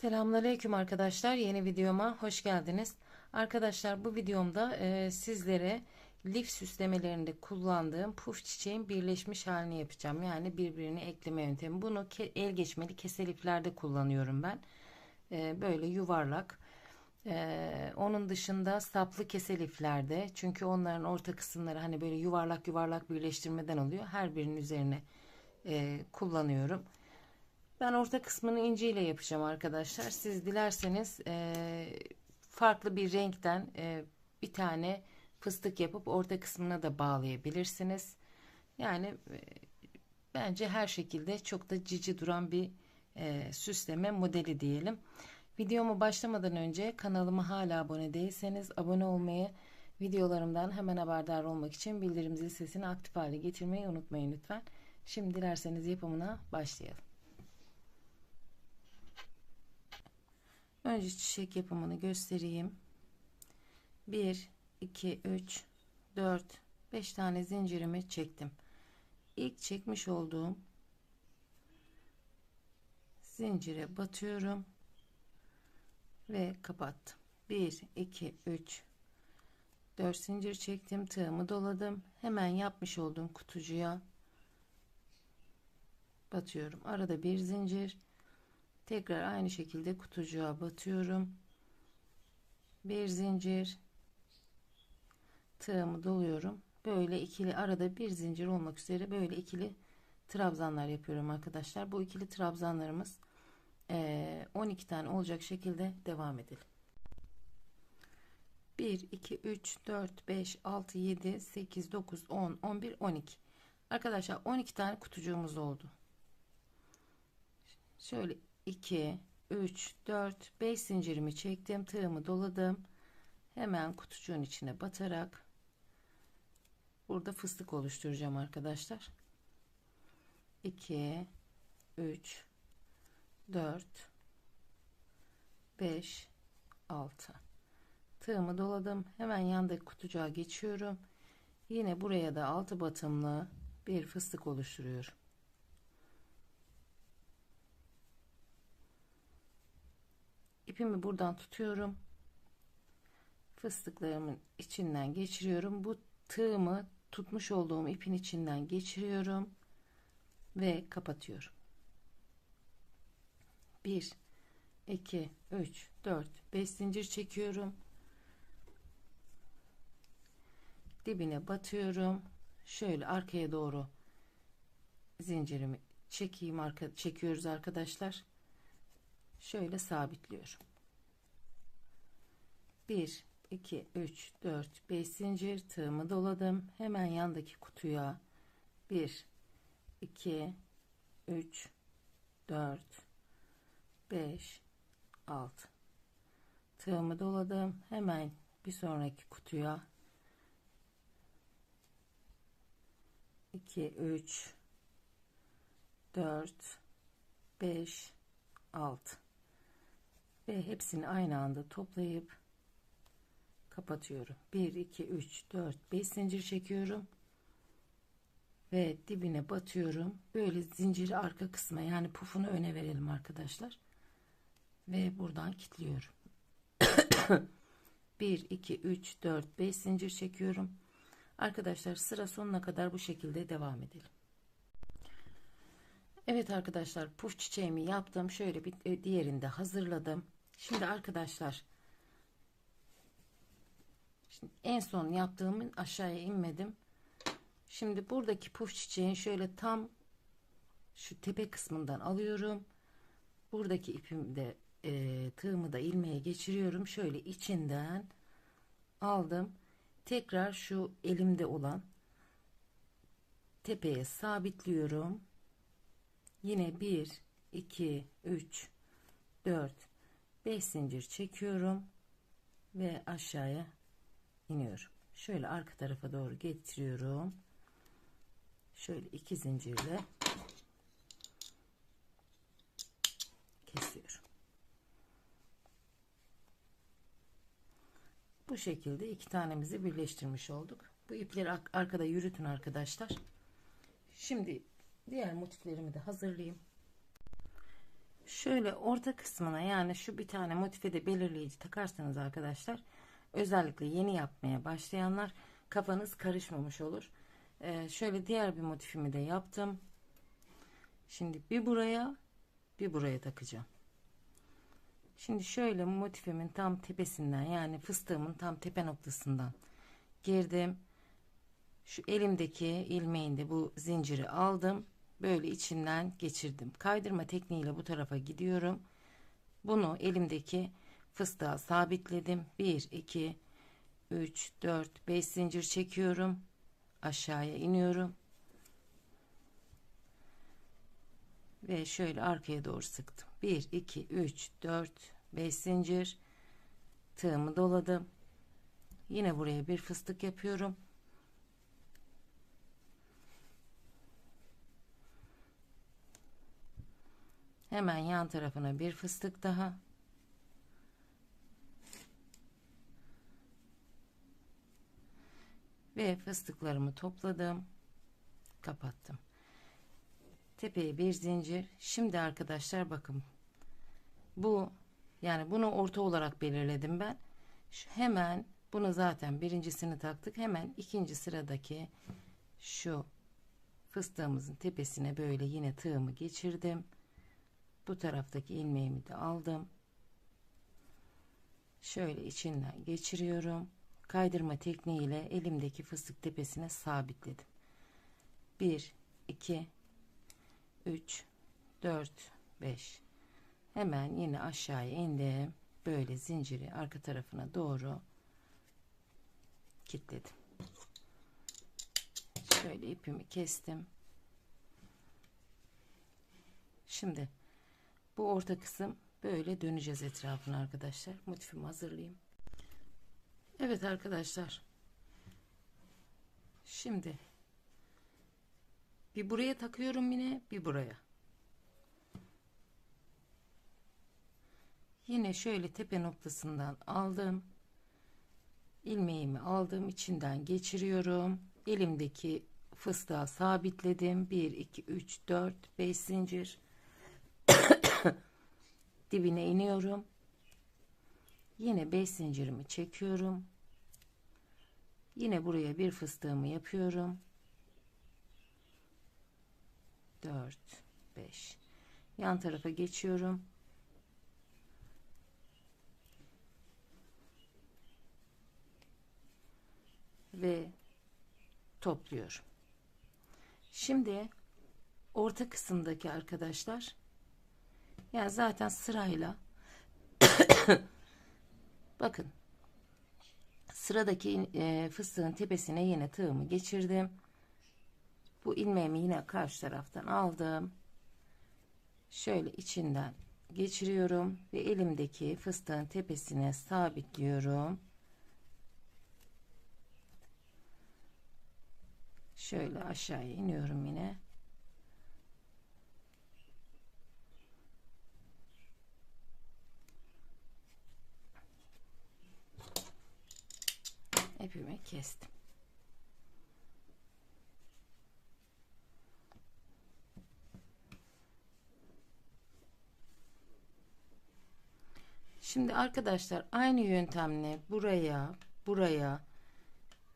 Selamünaleyküm arkadaşlar. Yeni videoma hoş geldiniz. Arkadaşlar bu videomda e, sizlere lif süslemelerinde kullandığım puf çiçeğin birleşmiş halini yapacağım. Yani birbirini ekleme yöntemi. Bunu ke el geçmeli kese liflerde kullanıyorum ben. E, böyle yuvarlak. E, onun dışında saplı kese liflerde. Çünkü onların orta kısımları hani böyle yuvarlak yuvarlak birleştirmeden oluyor. Her birinin üzerine e, kullanıyorum. Ben orta kısmını inciyle yapacağım arkadaşlar. Siz dilerseniz e, farklı bir renkten e, bir tane fıstık yapıp orta kısmına da bağlayabilirsiniz. Yani e, bence her şekilde çok da cici duran bir e, süsleme modeli diyelim. Videomu başlamadan önce kanalıma hala abone değilseniz abone olmayı, videolarımdan hemen haberdar olmak için bildirim zil sesini aktif hale getirmeyi unutmayın lütfen. Şimdi dilerseniz yapımına başlayalım. Önce çiçek yapımını göstereyim. 1, 2, 3, 4, 5 tane zincirimi çektim. İlk çekmiş olduğum zincire batıyorum ve kapattım. 1, 2, 3, 4 zincir çektim. Tığımı doladım. Hemen yapmış olduğum kutucuya batıyorum. Arada bir zincir tekrar aynı şekilde kutucuğa batıyorum. Bir zincir. Tığımı doluyorum. Böyle ikili arada bir zincir olmak üzere böyle ikili trabzanlar yapıyorum arkadaşlar. Bu ikili trabzanlarımız 12 tane olacak şekilde devam edelim. 1 2 3 4 5 6 7 8 9 10 11 12 arkadaşlar 12 tane kutucuğumuz oldu. Şöyle 2 3 4 5 zincirimi çektim tığımı doladım. Hemen kutucuğun içine batarak burada fıstık oluşturacağım arkadaşlar. 2 3 4 5 6 tığımı doladım. Hemen yandaki kutucuğa geçiyorum. Yine buraya da altı batımlı bir fıstık oluşturuyorum ipimi buradan tutuyorum. Fıstıklarımın içinden geçiriyorum. Bu tığımı tutmuş olduğum ipin içinden geçiriyorum ve kapatıyorum. 1 2 3 4 5 zincir çekiyorum. Dibine batıyorum. Şöyle arkaya doğru zincirimi çekeyim arka çekiyoruz arkadaşlar şöyle sabitliyorum. 1 2 3 4 5 zincir. Tığımı doladım. Hemen yandaki kutuya. 1 2 3 4 5 6 tığımı doladım. Hemen bir sonraki kutuya. 2 3 4 5 6 ve hepsini aynı anda toplayıp kapatıyorum. 1 2 3 4 5 zincir çekiyorum. Ve dibine batıyorum. Böyle zinciri arka kısma yani pufunu öne verelim arkadaşlar. Ve buradan kilitliyorum. 1 2 3 4 5 zincir çekiyorum. Arkadaşlar sıra sonuna kadar bu şekilde devam edelim. Evet arkadaşlar puf çiçeğimi yaptım. Şöyle bir e, diğerini de hazırladım şimdi arkadaşlar şimdi en son yaptığımın aşağıya inmedim. Şimdi buradaki puf çiçeğin şöyle tam şu tepe kısmından alıyorum. Buradaki ipimde e, tığımı da ilmeğe geçiriyorum. Şöyle içinden aldım. Tekrar şu elimde olan tepeye sabitliyorum. Yine 1 2 3 4 5 zincir çekiyorum ve aşağıya iniyorum. Şöyle arka tarafa doğru getiriyorum. Şöyle iki zincirle kesiyorum. Bu şekilde iki tanemizi birleştirmiş olduk. Bu ipleri arkada yürütün arkadaşlar. Şimdi diğer motiflerimi de hazırlayayım Şöyle orta kısmına yani şu bir tane motife de belirleyici takarsanız arkadaşlar özellikle yeni yapmaya başlayanlar kafanız karışmamış olur. Ee, şöyle diğer bir motifimi de yaptım. Şimdi bir buraya bir buraya takacağım. Şimdi şöyle motifimin tam tepesinden yani fıstığımın tam tepe noktasından girdim. Şu elimdeki ilmeğinde bu zinciri aldım. Böyle içinden geçirdim. Kaydırma tekniğiyle bu tarafa gidiyorum. Bunu elimdeki fıstığa sabitledim. 1, 2, 3, 4, 5 zincir çekiyorum. Aşağıya iniyorum. Ve şöyle arkaya doğru sıktım. 1, 2, 3, 4, 5 zincir. Tığımı doladım. Yine buraya bir fıstık yapıyorum. Hemen yan tarafına bir fıstık daha. Ve fıstıklarımı topladım. Kapattım. Tepeye bir zincir. Şimdi arkadaşlar bakın. Bu yani bunu orta olarak belirledim ben. Şu hemen bunu zaten birincisini taktık. Hemen ikinci sıradaki şu fıstığımızın tepesine böyle yine tığımı geçirdim. Bu taraftaki ilmeğimi de aldım. Şöyle içinden geçiriyorum. Kaydırma tekniğiyle elimdeki fıstık tepesine sabitledim. 1 2 3 4 5 Hemen yine aşağıya indim. Böyle zinciri arka tarafına doğru kilitledim. Şöyle ipimi kestim. Şimdi bu orta kısım böyle döneceğiz etrafına arkadaşlar. Motifimi hazırlayayım. Evet arkadaşlar. Şimdi bir buraya takıyorum yine bir buraya. Yine şöyle tepe noktasından aldım. ilmeğimi aldım içinden geçiriyorum. Elimdeki fıstığa sabitledim. 1 2 3 4 5 zincir dibine iniyorum. Yine 5 zincirimi çekiyorum. Yine buraya bir fıstığımı yapıyorum. 4 5 yan tarafa geçiyorum. ve topluyorum. Şimdi orta kısımdaki arkadaşlar yani zaten sırayla bakın sıradaki e, fıstığın tepesine yine tığımı geçirdim. Bu ilmeğimi yine karşı taraftan aldım. Şöyle içinden geçiriyorum ve elimdeki fıstığın tepesine sabitliyorum. Şöyle aşağıya iniyorum yine. ipimi kestim. Şimdi arkadaşlar aynı yöntemle buraya, buraya,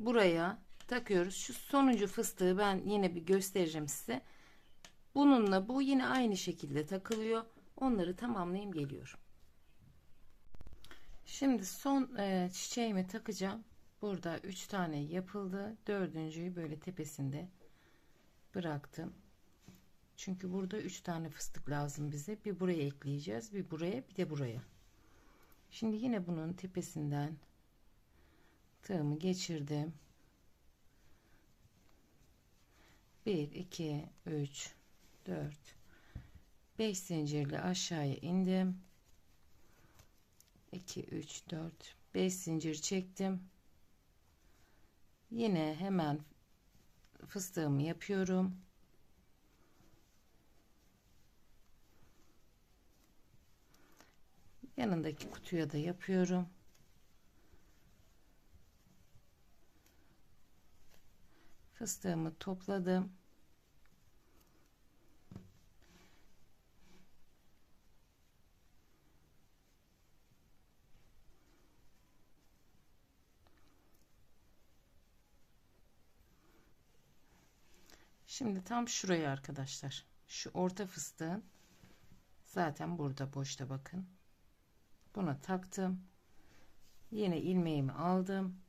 buraya takıyoruz. Şu sonuncu fıstığı ben yine bir göstereceğim size. Bununla bu yine aynı şekilde takılıyor. Onları tamamlayayım geliyorum. Şimdi son e, çiçeğimi takacağım. Burada 3 tane yapıldı. Dördüncüyü böyle tepesinde bıraktım. Çünkü burada 3 tane fıstık lazım bize. Bir buraya ekleyeceğiz. Bir buraya bir de buraya. Şimdi yine bunun tepesinden tığımı geçirdim. 1 2 3 4 5 zincirle aşağıya indim 2 3 4 5 zincir çektim yine hemen fıstığımı yapıyorum. Yanındaki kutuya da yapıyorum. Fıstığımı topladım Şimdi tam şuraya arkadaşlar. Şu orta fıstığın zaten burada boşta bakın. Buna taktım. Yine ilmeğimi aldım.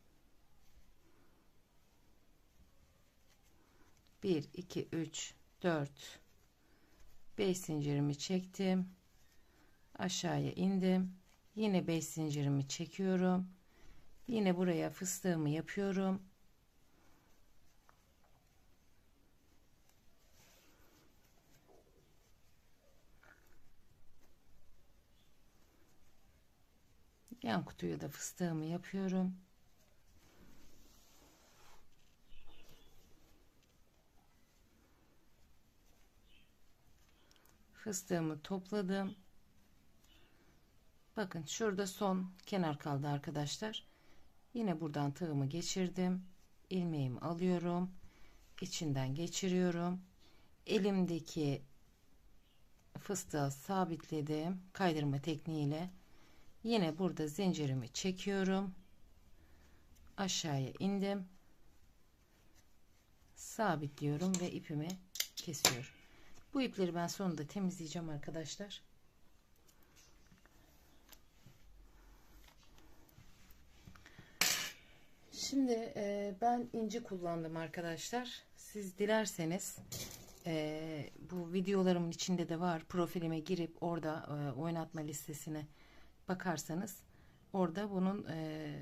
1 2 3 4 5 zincirimi çektim. Aşağıya indim. Yine 5 zincirimi çekiyorum. Yine buraya fıstığımı yapıyorum. Yan kutuyu da fıstığımı yapıyorum. Fıstığımı topladım. Bakın şurada son kenar kaldı arkadaşlar. Yine buradan tığımı geçirdim. ilmeğimi alıyorum. içinden geçiriyorum. Elimdeki fıstığı sabitledim. Kaydırma tekniğiyle. Yine burada zincirimi çekiyorum. Aşağıya indim. Sabitliyorum ve ipimi kesiyorum. Bu ipleri ben sonunda temizleyeceğim arkadaşlar. Şimdi e, ben inci kullandım arkadaşlar. Siz dilerseniz e, bu videolarımın içinde de var. Profilime girip orada e, oynatma listesine bakarsanız orada bunun e,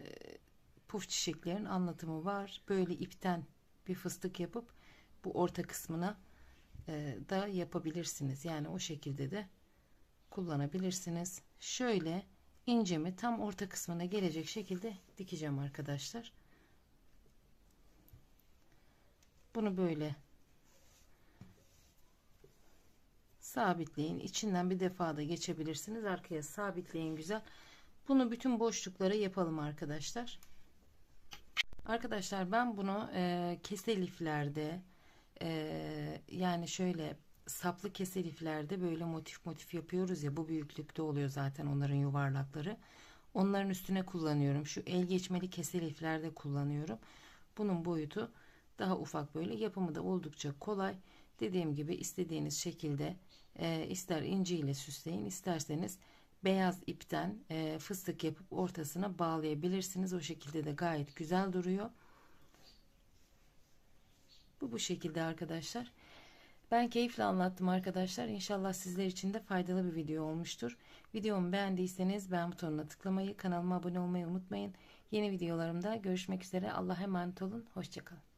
puf çiçeklerin anlatımı var. Böyle ipten bir fıstık yapıp bu orta kısmına e, da yapabilirsiniz. Yani o şekilde de kullanabilirsiniz. Şöyle incemi tam orta kısmına gelecek şekilde dikeceğim arkadaşlar. Bunu böyle sabitleyin. İçinden bir defa da geçebilirsiniz. Arkaya sabitleyin güzel. Bunu bütün boşluklara yapalım arkadaşlar. Arkadaşlar ben bunu e, kese liflerde e, yani şöyle saplı kese liflerde böyle motif motif yapıyoruz ya bu büyüklükte oluyor zaten onların yuvarlakları. Onların üstüne kullanıyorum. Şu el geçmeli kese liflerde kullanıyorum. Bunun boyutu daha ufak böyle yapımı da oldukça kolay. Dediğim gibi istediğiniz şekilde e, ister inci ile süsleyin isterseniz beyaz ipten e, fıstık yapıp ortasına bağlayabilirsiniz. O şekilde de gayet güzel duruyor. Bu bu şekilde arkadaşlar. Ben keyifle anlattım arkadaşlar. İnşallah sizler için de faydalı bir video olmuştur. Videomu beğendiyseniz beğen butonuna tıklamayı, kanalıma abone olmayı unutmayın. Yeni videolarımda görüşmek üzere. Allah'a emanet olun. Hoşçakalın.